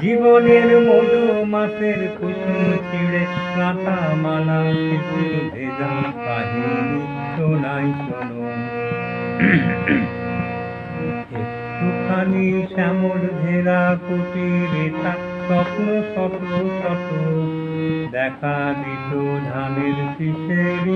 জীবনের মধু মাসের কুসুম ছিঁড়ে কাঁথা মালা ভেজা কাহিনী শোনাই শোনো। একটুখানি শ্যামল ঘেরা কুটিরে থাক স্বপ্ন শত শত দেখা দিত ধানের শীষের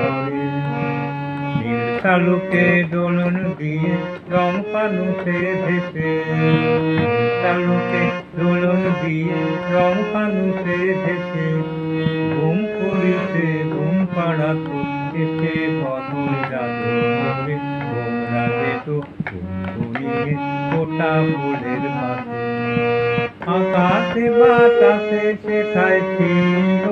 ধরে নীল দোলন দিয়ে রং ফানুসে ভেসে। শালুকে দোলন দিয়ে রং ফানুসে ভেসে। ঘুম করিতে ঘুম পাড়াতো এসে বদল জাদু করে তোমরা যেত ঘুমিয়ে গোটা ফুলের পাশে আকাশে বাতাসে সেথায় ছিল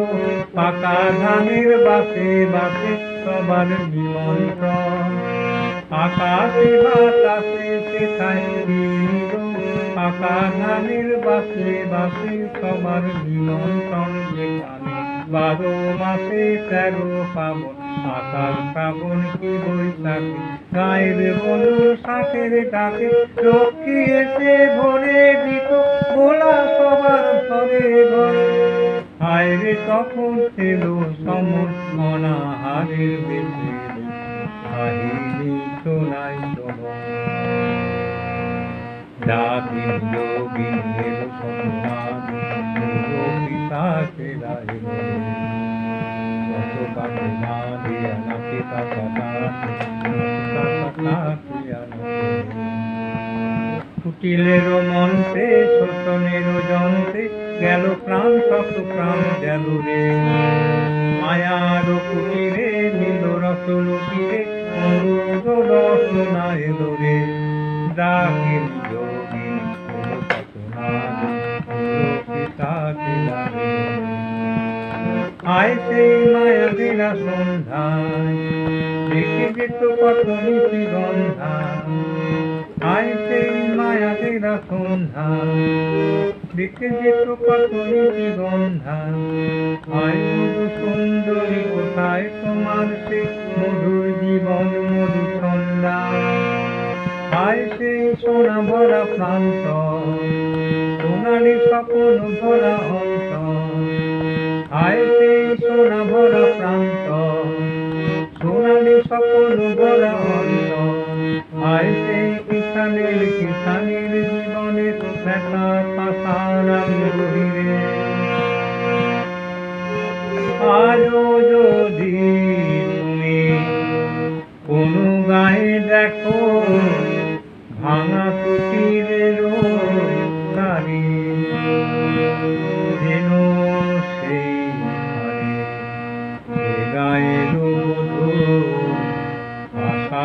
পাকা ধানের বাসে বাসে সবার নিমন্ত্রণ। আকাশে বাতাসে ছিল পাকা ধানের বাসে বাসে সবার নিমন্ত্রণ। যেখানে বারো মাসে তেরো পাবন আকাশ শ্রাবণ কি বৈশাখে? গায়ের বনু শাখের ডাকে, লক্ষ্মী এসে ভরে দিত, ভোলা সবার তখন এলো সমর অনাহারের বেশি কাহিনী শোনাই শোনো দাদিন যোগিন এলো সন্ধান পিতাকে এলো কত কাটে না দিয়া নাকি কাকা কুটিলের মন্ত্রে শোষণের যন্ত্রে গেল প্রাণ, শত প্রাণ গেল রে। মায়ার কুটিরে নীল রস লুটিরে অমৃত রসনা এলো রে না লাগে আয় সেই মায়াবিনা সন্ধ্যায় দেখে কত নিশি গন্ধা আয় সেই মায়াবিনা সন্ধ্যা দেখে যেত নিশি গন্ধা আয় মধু সুন্দরী, কোথায় তোমার সে মধুর জীবন, মধু ছন্দা আয় সেই সোনা ভরা প্রান্ত, সোনালি স্বপ্ন ভরা অন্তর আয় সেই সোনা ভরা প্রান্ত, সোনালি স্বপ্ন ভরা অন্ত। আয় সেই কিষানের আজও যদি তুমি কোনো গায়ে দেখো ভাঙা কুটিরের নারী যেন সেই ঘরে গায়ের আশা